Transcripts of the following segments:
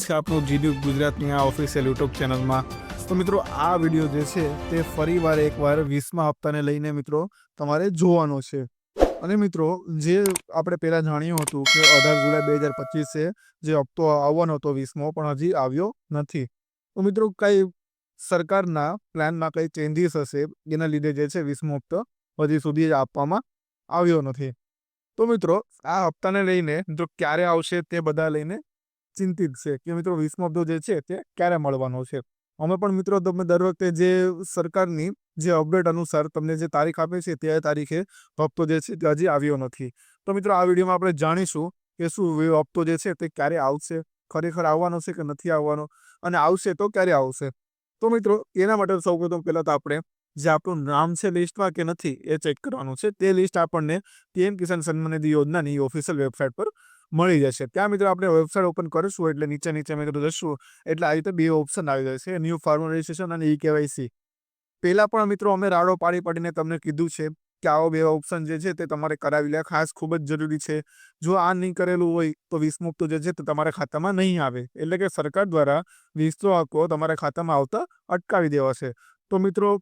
છે આપણું જીડી ગુજરાતની આ ઓફિશિયલ યુટ્યુબ ચેનલમાં તો મિત્રો, આ વીડિયો જે છે તે ફરીવાર એકવાર વીસમા હપ્તાને લઈને મિત્રો તમારે જોવાનો છે. અને મિત્રો, જે આપણે પહેલાં જાણ્યું હતું કે અઢાર જુલાઈ બે હજાર પચીસે જે હપ્તો આવવાનો હતો વીસમો, પણ હજી આવ્યો નથી. તો મિત્રો, કંઈ સરકારના પ્લાનમાં કંઈ ચેન્જીસ હશે એના લીધે જે છે વીસમો હપ્તો હજી સુધી જ આપવામાં આવ્યો નથી. તો મિત્રો, આ હપ્તાને લઈને મિત્રો ક્યારે આવશે તે બધા લઈને ચિંતિત છે કે મિત્રો વીસમો જે છે તે ક્યારે મળવાનો છે? અમે પણ મિત્રો તમે દર વખતે જે સરકારની જે અપડેટ અનુસાર તમને જે તારીખ આપે છે તે તારીખે હપ્તો જે છે તે હજી આવ્યો નથી. તો મિત્રો આ વિડીયોમાં આપણે જાણીશું કે શું હપ્તો જે છે તે ક્યારે આવશે? ખરેખર આવવાનો છે કે નથી આવવાનો? અને આવશે તો ક્યારે આવશે? તો મિત્રો એના માટે સૌપ્રથમ પહેલાં તો આપણે જે આપણું નામ છે લિસ્ટમાં કે નથી એ ચેક કરવાનું છે. તે લિસ્ટ આપણને પીએમ કિસાન સન્માન નિધિ યોજનાની ઓફિશિયલ વેબસાઇટ પર મળી જશે. ત્યાં મિત્રો આપણે વેબસાઇટ ઓપન કરીશું એટલે નીચે નીચે મિત્રો જશું. એટલે આ રીતે બે ઓપ્શન આવી જશે ન્યૂ ફાર્મર રજિસ્ટ્રેશન અને ઈ કેવાયસી પહેલાં પણ મિત્રો અમે રાડો પાડી પાડીને તમને કીધું છે કે આવો બે ઓપ્શન જે છે તે તમારે કરાવી લે. ખાસ ખૂબ જ જરૂરી છે. જો આ નહીં કરેલું હોય તો વીસ જે છે તે તમારા ખાતામાં નહીં આવે. એટલે કે સરકાર દ્વારા વીસનો હકો તમારા ખાતામાં આવતા અટકાવી દેવાશે તો મિત્રો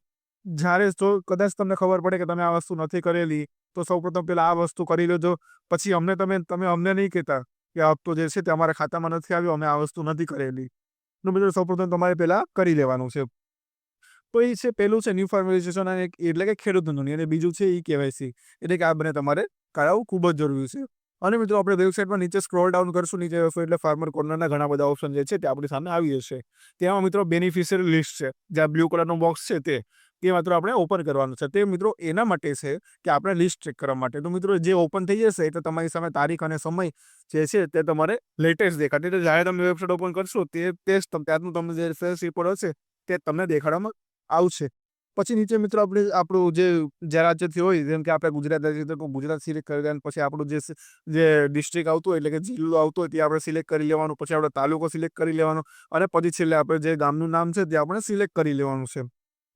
જ્યારે જો કદાચ તમને ખબર પડે કે તમે આ વસ્તુ નથી કરેલી, તો સૌપ્રથમ પહેલાં આ વસ્તુ કરી લેજો. પછી અમને તમે તમે અમને નહીં કહેતા કે આ હપ્તો જે છે તે અમારા ખાતામાં નથી આવ્યો, અમે આ વસ્તુ નથી કરેલી. નું મિત્રો સૌપ્રથમ તમારે પહેલાં કરી લેવાનું છે. તો એ છે પહેલું છે ન્યૂ ફાર્મલાઇઝેશન અને એટલે કે ખેડૂત નોંધણી અને બીજું છે ઈ કેવાયસી. એટલે કે આ બંને તમારે કરાવવું ખૂબ જ જરૂરી છે. અને મિત્રો આપણે વેબસાઇટમાં નીચે સ્ક્રોલ ડાઉન કરશું, નીચે જશો એટલે ફાર્મર કોર્નરના ઘણા બધા ઓપ્શન જે છે તે આપણી સામે આવી જશે. તેમાં મિત્રો બેનિફિશિયરી લિસ્ટ છે. જ્યાં બ્લુ કલરનું બોક્સ છે તે. તે માત્ર આપણે ઓપન કરવાનું છે. તે મિત્રો એના માટે છે કે આપણે લિસ્ટ ચેક કરવા માટે. તો મિત્રો જે ઓપન થઈ જશે એટલે તમારી સામે તારીખ અને સમય જે છે તે તમારે લેટેસ્ટ દેખાશે એટલે જ્યારે તમે વેબસાઇટ ઓપન કરશો તે તે જ ત્યારનું તમને જે સેલ્સ રિપોર્ટ હશે તે તમને દેખાડવામાં આવશે. પછી નીચે મિત્રો આપણે આપણું જે જે રાજ્યથી હોય જેમ કે આપણે ગુજરાત રાજ્ય ગુજરાત સિલેક્ટ કરી લેવાનું પછી આપણું જે જે ડિસ્ટ્રિક્ટ આવતું હોય એટલે કે જિલ્લો આવતો હોય તે આપણે સિલેક્ટ કરી લેવાનું. પછી આપણે તાલુકો સિલેક્ટ કરી લેવાનો અને પછી છેલ્લે આપણે જે ગામનું નામ છે તે આપણે સિલેક્ટ કરી લેવાનું છે.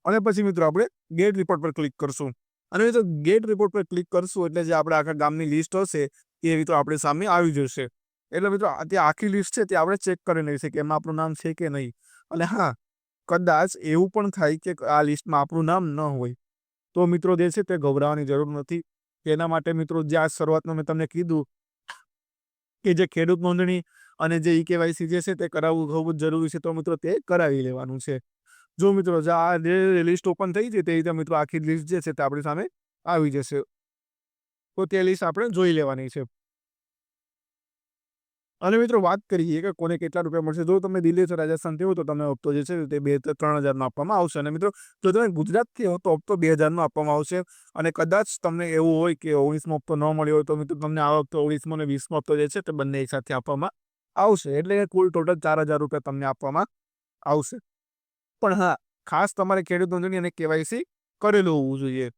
અને પછી મિત્રો આપણે ગેટ રિપોર્ટ પર ક્લિક કરશું. અને મિત્રો ગેટ રિપોર્ટ પર ક્લિક કરશું એટલે જે આપણે આખા ગામની લિસ્ટ હશે, એ મિત્રો આપણે સામે આવી જશે. એટલે મિત્રો તે આખી લિસ્ટ છે તે આપણે ચેક કરી લઈશું કે એમાં આપણું નામ છે કે નહીં. અને હા, કદાચ એવું પણ થાય કે આ લિસ્ટમાં આપણું નામ ન હોય. તો મિત્રો જે છે તે ગભરાવાની જરૂર નથી. તેના માટે મિત્રો જે આ શરૂઆતમાં મેં તમને કીધું કે જે ખેડૂત નોંધણી અને જે ઈ કેવાયસી જે છે તે કરાવવું ખૂબ જ જરૂરી છે તો મિત્રો તે કરાવી લેવાનું છે. જો મિત્રો આ જે લિસ્ટ ઓપન થઈ છે તે રીતે મિત્રો આખી લિસ્ટ જે છે તે આપણી સામે આવી જશે. તો તે લિસ્ટ આપણે જોઈ લેવાની છે. અને મિત્રો વાત કરીએ કે કોને કેટલા રૂપિયા મળશે. જો તમે દિલ્હીથી રાજસ્થાનથી હો તો તમને હપ્તો જે છે તે બે ત્રણ હજારનો આપવામાં આવશે. અને મિત્રો, જો તમે ગુજરાતથી હો તો હપ્તો બે હજારનો આપવામાં આવશે. અને કદાચ તમને એવું હોય કે ઓગણીસમો હપ્તો ન મળ્યો હોય તો મિત્રો તમને આ વખતે ઓગણીસમો અને વીસમો હપ્તો જે છે તે બંને એકસાથે આપવામાં આવશે. એટલે કુલ ટોટલ ચાર હજાર રૂપિયા તમને આપવામાં આવશે. પણ હા, ખાસ તમારે ખેડૂત નોંધણી અને કેવાયસી કરેલું હોવું જોઈએ.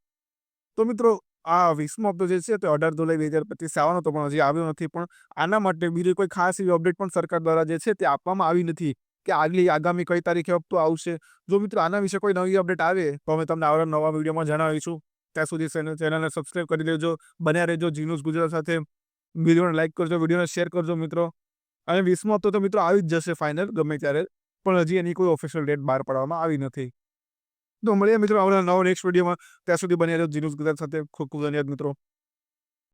તો મિત્રો, આ વીસમો હપ્તો જે છે તે અઢાર જુલાઈ બે હજાર પચીસ આવવાનો હતો પણ હજી આવ્યો નથી, પણ આના માટે બીજી કોઈ ખાસ એવી અપડેટ પણ સરકાર દ્વારા જે છે તે આપવામાં આવી નથી કે આગલી આગામી કઈ તારીખે હપ્તો આવશે. જો મિત્રો આના વિશે કોઈ નવી અપડેટ આવે, તો અમે તમને આવનારા નવા વિડીયોમાં જણાવીશું. ત્યાં સુધી ચેનલ ચેનલને સબસ્ક્રાઈબ કરી લેજો બન્યા રહેજો જીનુસ ગુજરાત સાથે. વિડીયોને લાઈક કરજો, વિડીયોને શેર કરજો મિત્રો. અને વીસમો હપ્તો તો મિત્રો આવી જ જશે ફાઇનલ ગમે ત્યારે પણ હજી એની કોઈ ઓફિશિયલ ડેટ બહાર પાડવામાં આવી નથી. તો મળીએ મિત્રો, આવનારા નવા નેક્સ્ટ વિડીયોમાં ત્યાં સુધી બન્યા રહેજો. જીન્યુઝ ગુજરાત સાથે. ખૂબ ખૂબ ધન્યવાદ મિત્રો.